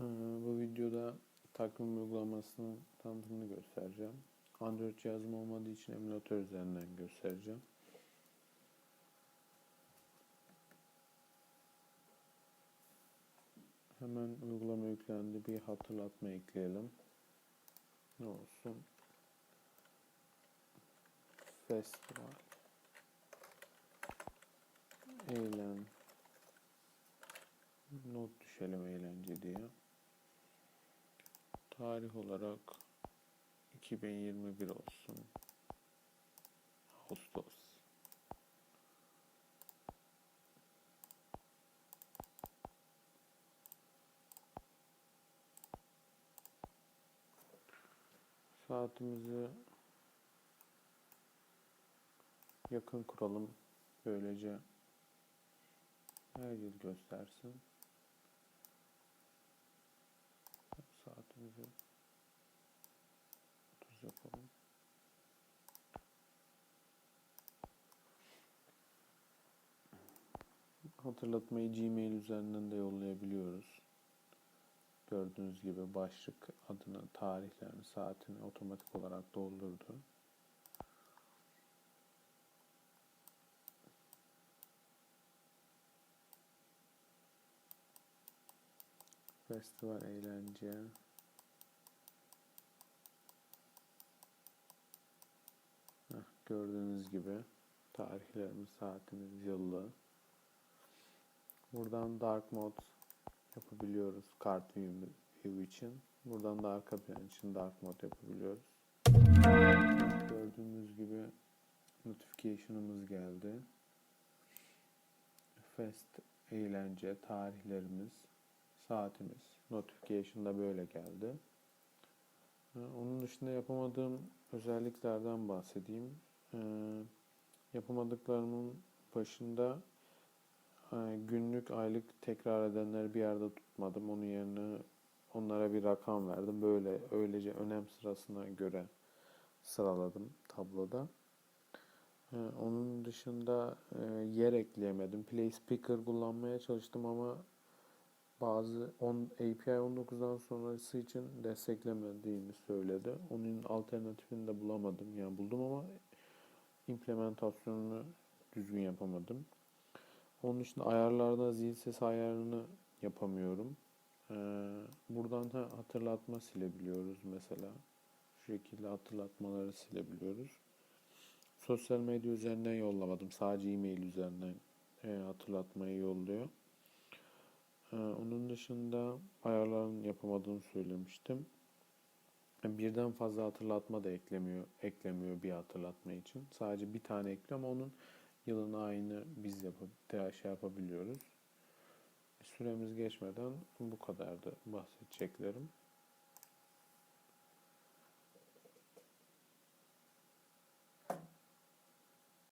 Ee, Bu videoda takvim uygulamasının tanıtımını göstereceğim. Android cihazım olmadığı için emülatör üzerinden göstereceğim. Hemen uygulama yüklendi. Bir hatırlatma ekleyelim. Ne olsun? Festival. Eğlen. Not düşelim eğlence diye. Tarih olarak 2021 olsun. Ağustos. Saatimizi yakın kuralım. Böylece her yıl göstersin. Saatimizi 30 yapalım. Hatırlatmayı Gmail üzerinden de yollayabiliyoruz. Gördüğünüz gibi başlık adını, tarihlerini, saatini otomatik olarak doldurdu. Festival eğlence. Gördüğünüz gibi tarihlerimiz, saatimiz, yılı. Buradan dark mode yapabiliyoruz kart view, için. Buradan da arka plan için dark mode yapabiliyoruz. Gördüğünüz gibi notification'ımız geldi. Fest eğlence, tarihlerimiz, saatimiz. Notification da böyle geldi. Onun dışında yapamadığım özelliklerden bahsedeyim. Ee, Yapamadıklarımın başında e, günlük, aylık tekrar edenleri bir yerde tutmadım. Onun yerine onlara bir rakam verdim. Böyle öylece önem sırasına göre sıraladım tabloda. Ee, Onun dışında e, yer ekleyemedim. Play Speaker kullanmaya çalıştım ama bazı on, API 19'dan sonrası için desteklemediğini söyledi. Onun alternatifini de bulamadım. Yani buldum ama implementasyonunu düzgün yapamadım. Onun dışında ayarlarda zil sesi ayarını yapamıyorum. Ee, buradan da hatırlatma silebiliyoruz mesela. Şu şekilde hatırlatmaları silebiliyoruz. Sosyal medya üzerinden yollamadım. Sadece e-mail üzerinden e, hatırlatmayı yolluyor. Ee, onun dışında ayarların yapamadığını söylemiştim. Birden fazla hatırlatma da eklemiyor, eklemiyor bir hatırlatma için. Sadece bir tane ekliyor ama onun yılını aynı biz yapıp şey yapabiliyoruz. Süremiz geçmeden bu kadardı bahsedeceklerim.